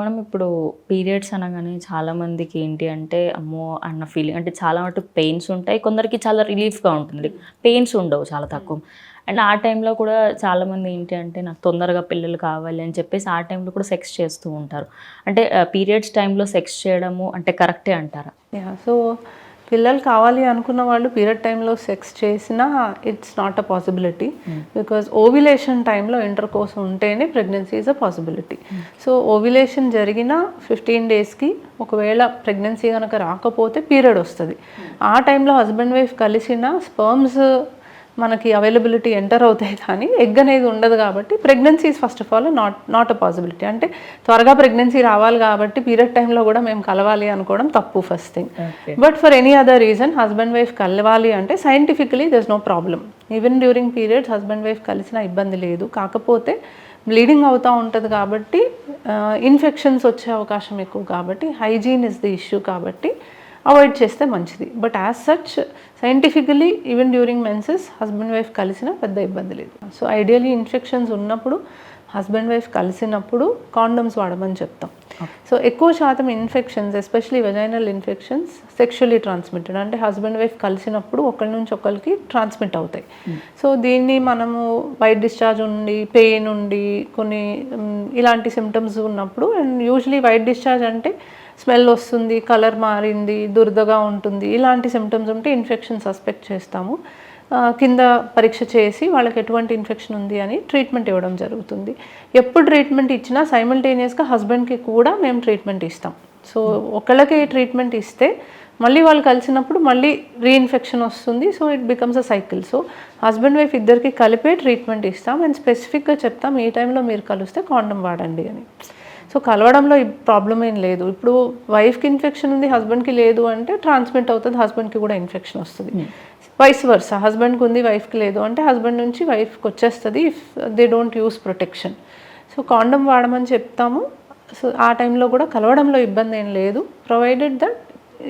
మనం ఇప్పుడు పీరియడ్స్ అనగానే చాలా మందికి ఏంటి అంటే అమ్మో అన్న ఫీలింగ్ అంటే చాలా మటుకు పెయిన్స్ ఉంటాయి. కొందరికి చాలా రిలీఫ్గా ఉంటుంది. పెయిన్స్ ఉండవు చాలా తక్కువ. అండ్ ఆ టైంలో కూడా చాలామంది ఏంటి అంటే నాకు తొందరగా పిల్లలు కావాలి అని చెప్పేసి ఆ టైంలో కూడా సెక్స్ చేస్తూ ఉంటారు. అంటే పీరియడ్స్ టైంలో సెక్స్ చేయడము అంటే కరెక్టే అంటారా? సో పిల్లలు కావాలి అనుకున్న వాళ్ళు పీరియడ్ టైంలో సెక్స్ చేసినా it's not a possibility because ovulation టైంలో ఇంటర్ కోర్స్ ఉంటేనే pregnancy is a possibility so ovulation జరిగిన ఫిఫ్టీన్ డేస్కి ఒకవేళ ప్రెగ్నెన్సీ కనుక రాకపోతే పీరియడ్ వస్తుంది. ఆ టైంలో హస్బెండ్ వైఫ్ కలిసిన స్పర్మ్స్ మనకి అవైలబిలిటీ ఎంటర్ అవుతాయి కానీ ఎగ్ అనేది ఉండదు కాబట్టి pregnancy first of all not not a possibility అంటే త్వరగా ప్రెగ్నెన్సీ రావాలి కాబట్టి పీరియడ్ టైంలో కూడా మేము కలవాలి అనుకోవడం తప్పు first thing but for any other reason husband wife కలవాలి అంటే scientifically there's no problem even during periods husband wife కలిసిన ఇబ్బంది లేదు. కాకపోతే బ్లీడింగ్ అవుతూ ఉంటుంది కాబట్టి ఇన్ఫెక్షన్స్ వచ్చే అవకాశం ఎక్కువ కాబట్టి హైజీన్ ఇస్ ది ఇష్యూ కాబట్టి అవాయిడ్ చేస్తే మంచిది. But as such scientifically even during menses husband wife కలిసిన పెద్ద ఇబ్బంది లేదు. సో ఐడియలీ ఇన్ఫెక్షన్స్ ఉన్నప్పుడు హస్బెండ్ వైఫ్ కలిసినప్పుడు కాండమ్స్ వాడమని చెప్తాం. సో ఎక్కువ శాతం infections especially vaginal infections sexually transmitted అంటే హస్బెండ్ వైఫ్ కలిసినప్పుడు ఒకరి నుంచి ఒకరికి ట్రాన్స్మిట్ అవుతాయి. సో దీన్ని మనము వైట్ డిశ్చార్జ్ ఉండి పెయిన్ ఉండి కొన్ని ఇలాంటి సిమ్టమ్స్ ఉన్నప్పుడు అండ్ యూజువలీ వైట్ డిశ్చార్జ్ అంటే స్మెల్ వస్తుంది కలర్ మారింది దురదగా ఉంటుంది. ఇలాంటి సిమ్టమ్స్ ఉంటే ఇన్ఫెక్షన్ సస్పెక్ట్ చేస్తాము. కింద పరీక్ష చేసి వాళ్ళకి ఎటువంటి ఇన్ఫెక్షన్ ఉంది అని ట్రీట్మెంట్ ఇవ్వడం జరుగుతుంది. ఎప్పుడు ట్రీట్మెంట్ ఇచ్చినా సైమల్టేనియస్గా హస్బెండ్కి కూడా మేము ట్రీట్మెంట్ ఇస్తాం. సో ఒకళ్ళకి ట్రీట్మెంట్ ఇస్తే మళ్ళీ వాళ్ళు కలిసినప్పుడు మళ్ళీ రీఇన్ఫెక్షన్ వస్తుంది. So it becomes a cycle so husband wife ఇద్దరికి కలిపే ట్రీట్మెంట్ ఇస్తాం. అండ్ స్పెసిఫిక్గా చెప్తాం ఈ టైంలో మీరు కలిస్తే కాండం వాడండి అని. సో కలవడంలో ప్రాబ్లం ఏం లేదు. ఇప్పుడు వైఫ్కి ఇన్ఫెక్షన్ ఉంది హస్బెండ్కి లేదు అంటే ట్రాన్స్మిట్ అవుతుంది హస్బెండ్కి కూడా ఇన్ఫెక్షన్ వస్తుంది. వైస్ వర్స హస్బెండ్కి ఉంది వైఫ్కి లేదు అంటే హస్బెండ్ నుంచి వైఫ్కి వచ్చేస్తుంది if they don't use protection so condom వాడమని చెప్తాము. సో ఆ టైంలో కూడా కలవడంలో ఇబ్బంది ఏం లేదు ప్రొవైడెడ్ దట్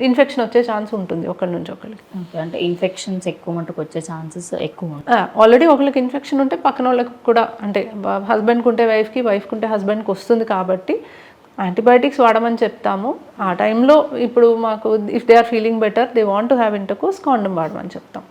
ఇన్ఫెక్షన్ వచ్చే ఛాన్స్ ఉంటుంది ఒకరి నుంచి ఒకరికి అంటే ఇన్ఫెక్షన్స్ ఎక్కువ మటుకు వచ్చే ఛాన్సెస్ ఎక్కువ ఉంటాయి. ఆల్రెడీ ఒకరికి ఇన్ఫెక్షన్ ఉంటే పక్కన వాళ్ళకి కూడా అంటే హస్బెండ్కి ఉంటే వైఫ్కి వైఫ్కి ఉంటే హస్బెండ్కి వస్తుంది కాబట్టి యాంటీబయాటిక్స్ వాడమని చెప్తాము. ఆ టైంలో ఇప్పుడు మాకు if they are feeling better they want to have intercourse condom వాడమని చెప్తాం.